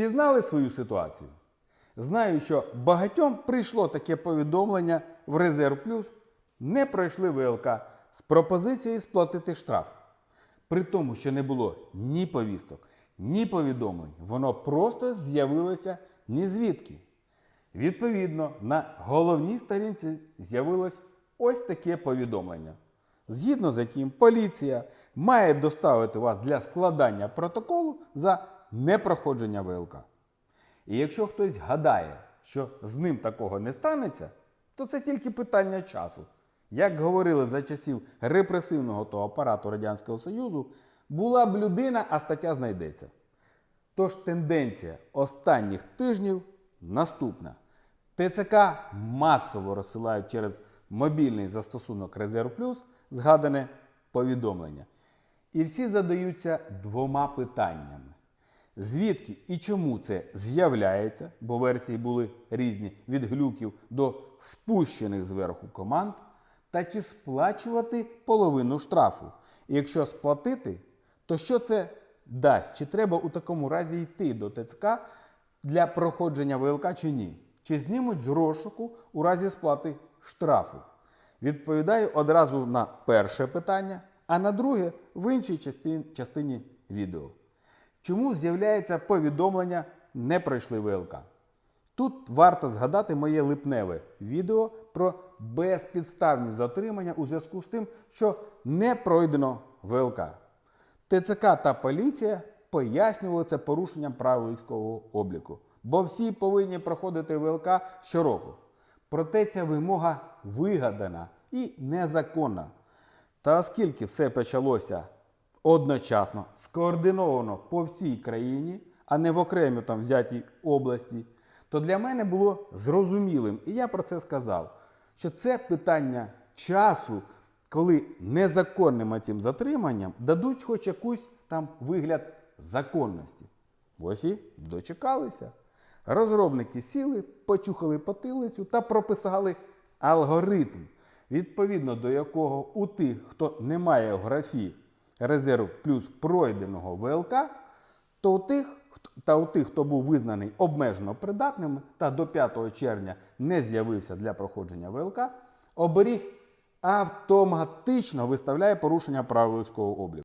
Впізнали свою ситуацію? Знаю, що багатьом прийшло таке повідомлення в Резерв Плюс, не пройшли ВЛК з пропозицією сплатити штраф. При тому, що не було ні повісток, ні повідомлень, воно просто з'явилося ні звідки. Відповідно, на головній сторінці з'явилось ось таке повідомлення, згідно з яким поліція має доставити вас для складання протоколу за непроходження ВЛК. І якщо хтось гадає, що з ним такого не станеться, то це тільки питання часу. Як говорили за часів репресивного того апарату Радянського Союзу, була б людина, а стаття знайдеться. Тож тенденція останніх тижнів наступна. ТЦК масово розсилають через мобільний застосунок Резерв Плюс згадане повідомлення. І всі задаються двома питаннями. Звідки і чому це з'являється, бо версії були різні від глюків до спущених зверху команд, та чи сплачувати половину штрафу? І якщо сплатити, то що це дасть? Чи треба у такому разі йти до ТЦК для проходження ВЛК чи ні? Чи знімуть з розшуку у разі сплати штрафу? Відповідаю одразу на перше питання, а на друге в іншій частині, відео. Чому з'являється повідомлення не пройшли ВЛК? Тут варто згадати моє липневе відео про безпідставні затримання у зв'язку з тим, що не пройдено ВЛК. ТЦК та поліція пояснювали це порушенням правил військового обліку, бо всі повинні проходити ВЛК щороку. Проте ця вимога вигадана і незаконна. Та оскільки все почалося одночасно, скоординовано по всій країні, а не в окремій там взятій області, то для мене було зрозумілим, і я про це сказав, що це питання часу, коли незаконним цим затриманням дадуть хоч якусь там вигляд законності. Ось і дочекалися. Розробники сіли, почухали потилицю та прописали алгоритм, відповідно до якого у тих, хто не має графі резерв плюс пройденого ВЛК, то у тих, та у тих, хто був визнаний обмежено придатним та до 5 червня не з'явився для проходження ВЛК, оберіг автоматично виставляє порушення правил військового обліку.